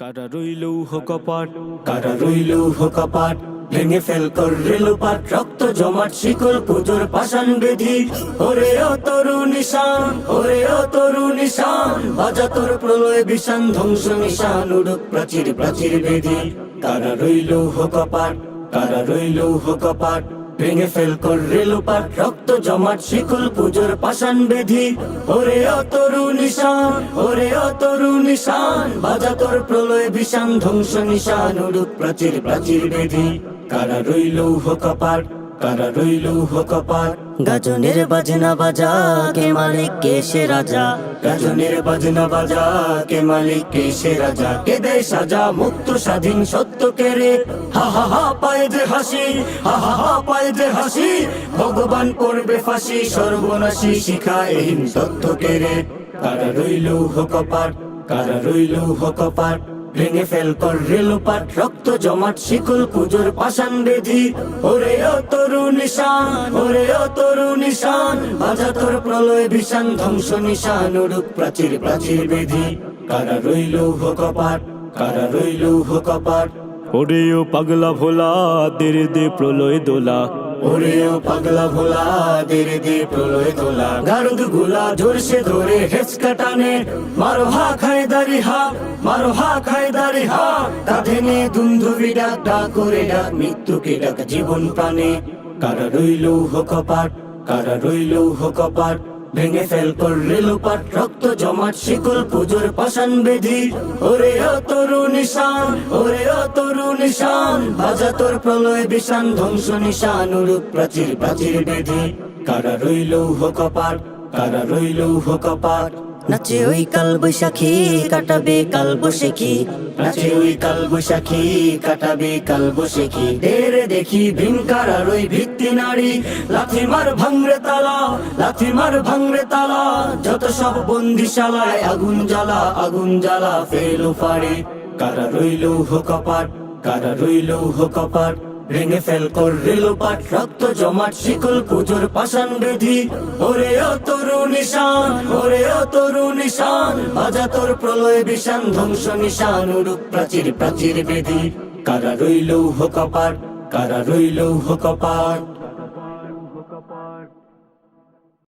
কারা রইল কপাট কারা রইল কপাট ভেঙে ফেল কর রেলপাট রক্ত জমাট, শিকল পুজোর পাষাণ বেধি। ওরে ও তরু নিশান ওরে ও তরু নিশান বাজা তোর প্রলয় বিশান ধ্বংস নিশান, উড়ুক প্রাচীর প্রাচীর বেধি। কারা রইল কপাট কারা রইল কপাট ভেঙে ফেল কর রেলপাট রক্ত জমাট শিকল পুজোর পাশান বেধি। ওরে অতরু তরু নিশান, ওরে অতরু তরু নিশান, বাজা তোর প্রলয় বিশান ধ্বংস নিশান, উড়ুক প্রাচীর প্রাচীর বেধি। কারা রইল কপাট? কারা রইল কপাট গাজনের বাজনা বাজা, কে মালিক, কে সে রাজা? গাজনের বাজনা বাজা, কে মালিক, কে সে রাজা? কে দেয় সাজা মুক্ত স্বাধীন সত্য কে রে। হা হা হা, পায় যে হাসি, হা হা হা, পায় যে হাসি। ভগবান করবে ফাঁসি, সর্বনাশী শিখা এহিম সত্য কে রে। কারা রইল কপাট কারা রইল কপাট ভেঙে ফেল কর রেলপাট রক্ত জমাট, শিকল পুজোর পাষাণ বেধি। ওরে ও তরু নিশান, ওরে ও তরু নিশান, বাজা তোর প্রলয় ভীষণ ধ্বংস নিশান, উড়ুক প্রাচীর প্রাচীর বেধি। কারা রইল কপাট, কারা রইল কপাট। ওরে ও পাগলা ভোলা, দেরে দে প্রলয় দোলা। ওরে ও পাগলা ভোলা, দেরে দে প্রলয় তোলা। গারুদগুলা জোরসে ধরে হেচকা টানে। মারো হা খায় দারি হা, মারো হা খায় দারি হা। কাঁধে নে দুন্ধুবি ডাক ডাক করে ডাক, মৃত্যুকে ডাক জীবন প্রাণে। কারা রইল কপাট, কারা রইল কপাট। ভেঙে ফেল করলে লোপাট, রক্ত জমাট, শিকল পুজোর পাশান বেধি। ওরে ও তরু নিশান, ওরে ও তরু নিশান বাজা তোর প্রলয় বিশান ধ্বংস নিশান উরুপ প্রাচীর প্রাচীর বেধি। কারা রইল হোক পাট কারা রইল কপাট? নাচে ওই কাল বৈশাখী, কাটাবে কাল বসেখী নাচে ওই কাল বৈশাখী, কাটাবে কাল বৈশাখী। দেরে দেখি ভীমকার আর ওই ভিত্তি নারী। লাথি মার ভাঙরে তালা, লাথি মার ভাঙরে তালা। যত সব বন্দিশালায় আগুন জ্বালা আগুন জ্বালা ফেলো ফাড়ে। কারা রইল কপাট, কারা রইল কপাট। ভেঙে ফেল কর রেলোপাট রক্ত জমাট, শিকল পুজোর পাশান বেধি। ওরে ও তরু নিশান, ওরে ও তরু নিশান বাজা তোর প্রলয় বিশান ধ্বংস নিশান উড়ুক প্রাচীর প্রাচীর বেধি। কারা রইল কপাট, কারা রইল কপাট?